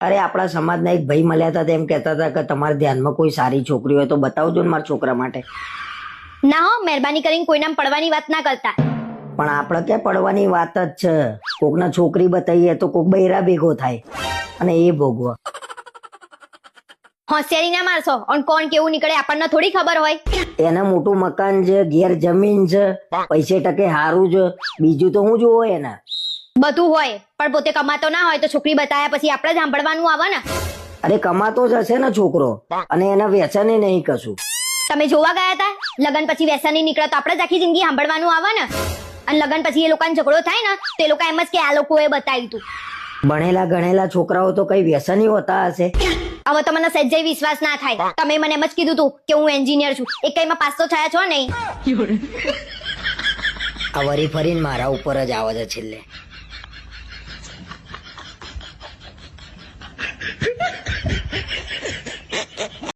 અરે આપણા સમાજના એક ભાઈ મળ્યા હતા તેમ કહેતા હતા કે તમારા ધ્યાનમાં કોઈ સારી છોકરી હોય તો બતાવજો ને મારા છોકરા માટે. ના હો મહેરબાની કરીને કોઈના પડવાની વાત ના કરતા. પણ આપણે ક્યાં પડવાની વાત જ છે? કોકના છોકરી બતાવીએ તો કોક બૈરા ભેગો થાય. અને એ ભોગવો. હોશિયારી ના મારશો. અને કોણ કેવું નીકળે આપણને થોડી ખબર હોય. એને મોટું મકાન છે ઘેર જમીન છે પૈસે ટકે સારું છે. બીજું તો હું જોવો એને. બધું હોય પણ પોતે કમાતો ના હોય તો છોકરી બતાયા પછી આપણે સાંભળવાનું આવે ને. અરે કમાતો જ હશે ને છોકરો અને એના વ્યસને નહીં કશું. તમે જોવા ગયા હતા? લગન પછી વ્યસની નીકળે તો આપણે જ આખી જિંદગી સાંભળવાનું આવે ને. અને લગન પછી એ લોકોને ઝઘડો થાય ને તો એ લોકો એમ જ કે આ લોકોએ બતાવ્યું હતું ભણેલા ગણેલા છોકરાઓ તો કઈ વ્યસની હોતા હશે? હવે તો મને સજ્જય વિશ્વાસ ના થાય. તમે મને એમ જ કીધું તું કે હું એન્જિનિયર છું. એક કઈમાં પાસ તો થયા છો નહીં? આ વરી ફરીને મારા ઉપર જ આવે છે છેલ્લે.